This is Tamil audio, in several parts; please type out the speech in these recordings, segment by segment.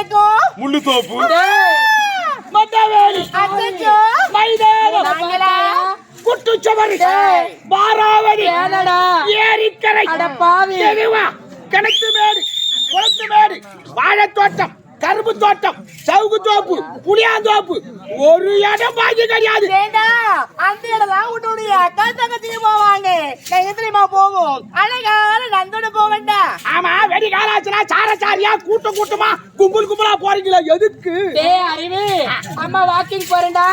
கிடைக்கும் முள்ளு தோப்பு மட்டவேலி அச்சச்சோ. மைதானம் குட்டுச்சவரி. ஏனடா? ஏரிக்கரை. அட பாவி. தெருவா. கிணத்து மேடு குளத்து மேடு வாழைத்தோட்டம். கரும்பு தோட்டம் சவுக்கு தோப்பு புளியாந்தோப்பு. ஒரு இடம் பாக்கி கிடையாது. அந்த இடம் தான் உன்னுடைய அக்கா தங்கச்சிக்கு போவாங்க. நான் போவோம். அழகான நந்தோட போவேண்டா ஆமா வெடி காலாச்சுனா சாரச்சாரியா கூட்டம் கூட்டமா கும்பல் கும்பலா போறீங்களா எதுக்கு? டேய் அறிவு அம்மா வாக்கிங் போறேன்டா.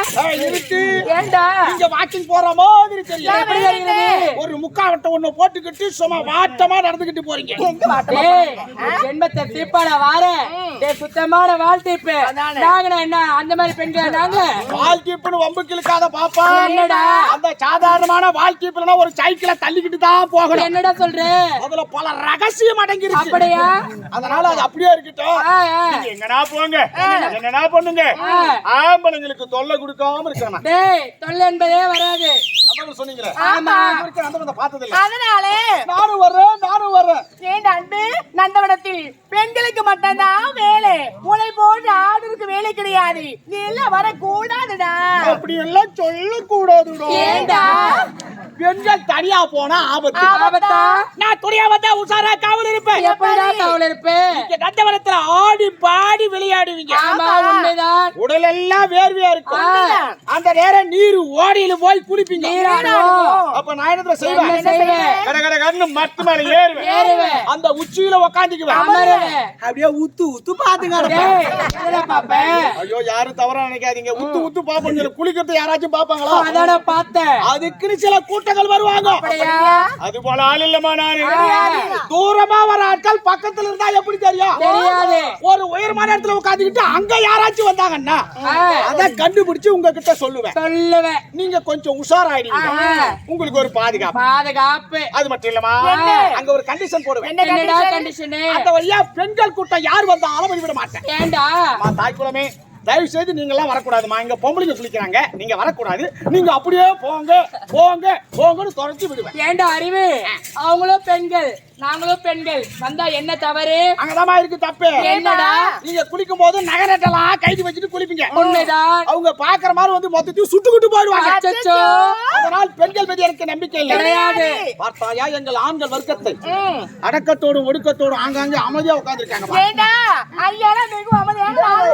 இருக்கு ஏன்டா இங்க வாக்கிங் போற மாதிரி தெரியுது. ஒரு முக்காவட்டம் ஒண்ணு போட்டுக்கிட்டு சும்மா வாட்டமா நடந்துகிட்டு போறீங்க. எங்க வாட்டமா ஜென்மத்தை தீப்பாடா வாரேன் டேய் சுத்தமான வாழ் தீப்பு அதானே. நாங்க என்ன? அந்த மாதிரி பெண்கள் நாங்க? வால் கீப்புன்னு வம்புக்கு இழுக்காத பாப்பா. என்னடா? அந்த சாதாரணமான வால் கீப்புலனா ஒரு சைக்கிளை தள்ளிக்கிட்டு தான் போகணும். என்னடா சொல்ற? அதுல பல ரகசியம் அடங்கி இருக்கு அப்படியா? அதனால அது அப்படியே இருக்கட்டும். நீங்க எங்கனா போங்க? என்னனா பண்ணுங்க. ஆம்பளைங்களுக்கு தொல்லை கொடுக்காம இருக்கணும் டேய் தொல்லை என்பதே வராது. நம்ம சொன்னீங்களே. ஆமா. இருக்கு அந்த வந்து பார்த்தது இல்ல அதனாலே நானும் வர்றேன் நானும் வர்றேன். ஏண்டா அன்பு? நந்தவனத்தில் பெண்களுக்கு மட்டும்தான் வேலை. உலை போன்ற ஆணுக்கு வேலை கிடையாது. நீ எல்லாம் வரக்கூடாதுடா. அப்படி எல்லாம் சொல்லக்கூடாதுடா. ஏண்டா? பெண்கள் தனியா போனா ஆபத்து? நான் துணியா வந்தா உஷாரா காவல் இருப்பேன். எப்படிடா கவலை இருப்பேன் இங்க நந்தவனத்துல ஆடி பாடி விளையாடுவீங்க. ஆமா உண்மைதான். உடல் எல்லாம் வேர்வையா இருக்கும். அந்த நேரம் நீர் ஓடியில போய் குளிப்பீங்க. அப்ப நான் என்ன செய்வேன்? கட கட கண்ணு மத்து மேல ஏறுவேன். அந்த உச்சியில உக்காந்துக்குவேன். அமருவேன். அப்படியே உத்து உத்து பாத்துங்க ஐயோ யாரும் தவறா நினைக்காதீங்க. உத்து உத்து பாப்பீங்க குளிக்கிறது யாராச்சும் பாப்பாங்களா? அதான பார்த்தேன். அதுக்குன்னு சில கூட்டங்கள் வருவாங்க. அது போல ஆள் இல்லமா நானு. தூரமா வர ஆட்கள் பக்கத்துல இருந்தா எப்படி தெரியும்? தெரியாது. ஒரு உயரமான இடத்துல உட்காந்துக்கிட்டு அங்க யாராச்சும் வந்தாங்கன்னா அத கண்டுபிடிச்சு உங்ககிட்ட சொல்லுவேன். சொல்லுவேன். நீங்க கொஞ்சம் உஷாராயிடுவீங்க. ஆ. உங்களுக்கு ஒரு பாதுகாப்பு. பாதுகாப்பு. அது மட்டும் இல்லமா? அங்க ஒரு கண்டிஷன் போடுவேன். என்ன? கண்டிஷனு அந்த வழியா பெண்கள் கூட்டம் யார் வந்தாலும் விட மாட்டேன். ஏண்டா? தாய் குலமே தயவு செய்து நீங்க எல்லாம் வரக்கூடாதுமா இங்க பொம்பளைங்க குளிக்கிறாங்க நீங்க வரக்கூடாது. நீங்க அப்படியே போங்க போங்க போங்கன்னு துரத்தி விடுவேன். ஏண்டா அறிவு? அவங்களும் பெண்கள் நாங்களும் பெண்கள். வந்தா என்ன தவறு? அங்கதாம்மா இருக்கு தப்பு. என்னடா? நீங்க குளிக்கும் போது நகரட்டெல்லாம் கைது வச்சுட்டு குளிப்பீங்க. உண்மைதான். அவங்க பாக்குற மாதிரி வந்து மொத்தத்தையும் சுட்டுக்கிட்டு போயிடுவாங்க. அதனால் பெண்கள் மீது எனக்கு நம்பிக்கை இல்லை. கிடையாது. பார்த்தாயா எங்கள் ஆண்கள் வர்க்கத்தை. அடக்கத்தோடும் ஒடுக்கத்தோடும் ஆங்காங்கே அமைதியா உட்கார்ந்திருக்காங்க ஏண்டா? ஐயாலாம் வெகு அமைதியாக ஆளு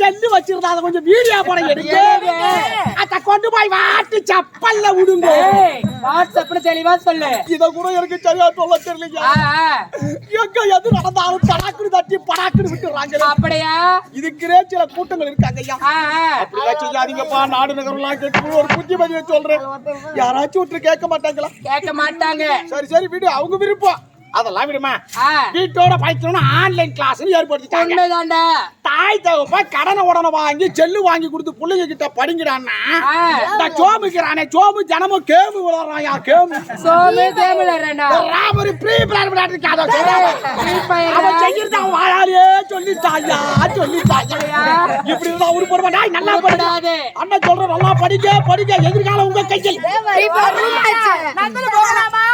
செல்லு வச்சிருந்தா அதை கொஞ்சம் வீடியோ படம் எடுங்க. அத கொண்டு போய் வாட்டு சப்பல்ல விடுங்க. ஏய், வாட்ஸ்அப்னு தெளிவா சொல்லு. இத கூட எனக்கு சரியா சொல்ல தெரியலைங்க. எங்க எது நடந்தாலும் தடாக்குன்னு தட்டி படாக்குன்னு விட்டுறாங்க அப்படியா? இதுக்குனே சில கூட்டங்கள் இருக்காங்க ஐயா. அப்படிலாம் செய்யாதீங்கப்பா. நாடு நகரெல்லாம் கேட்டு ஒரு புத்திமதியை சொல்றேன். யாராச்சும் விட்டு கேட்க மாட்டாங்களா? கேட்க மாட்டாங்க. சரி சரி விடு. அவங்க விருப்பம். அதெல்லாம் விடுமா? வீட்டோட படிக்கணும்னு ஆன்லைன் கிளாஸ் ஏற்படுத்திட்டாங்க. உண்மைதான்டா தாய் தகப்ப கடனை உடனே வாங்கி செல்லு வாங்கி கொடுத்து பிள்ளைங்க கிட்ட படிக்கிறான்னா ஆ, இந்த சோமுக்கிறானே சோமு ஜனமும் கேமு விளாடுறான் கேமு. சோமே கேம் விளையாடுறேன்டா ராமரி ப்ரீ பிளான் விளையாட்டு அதை Fire அவன். செய்யறது அவன் வாயாலே சொல்லிட்டாயா? சொல்லிட்டாயா? இப்படி இருந்தா உரு போடுவா டேய் நல்லா உருப்படாது. அண்ணன் சொல்ற நல்லா படிக்க படிக்க எதிர்காலம் உங்க கையில். போகலாமா?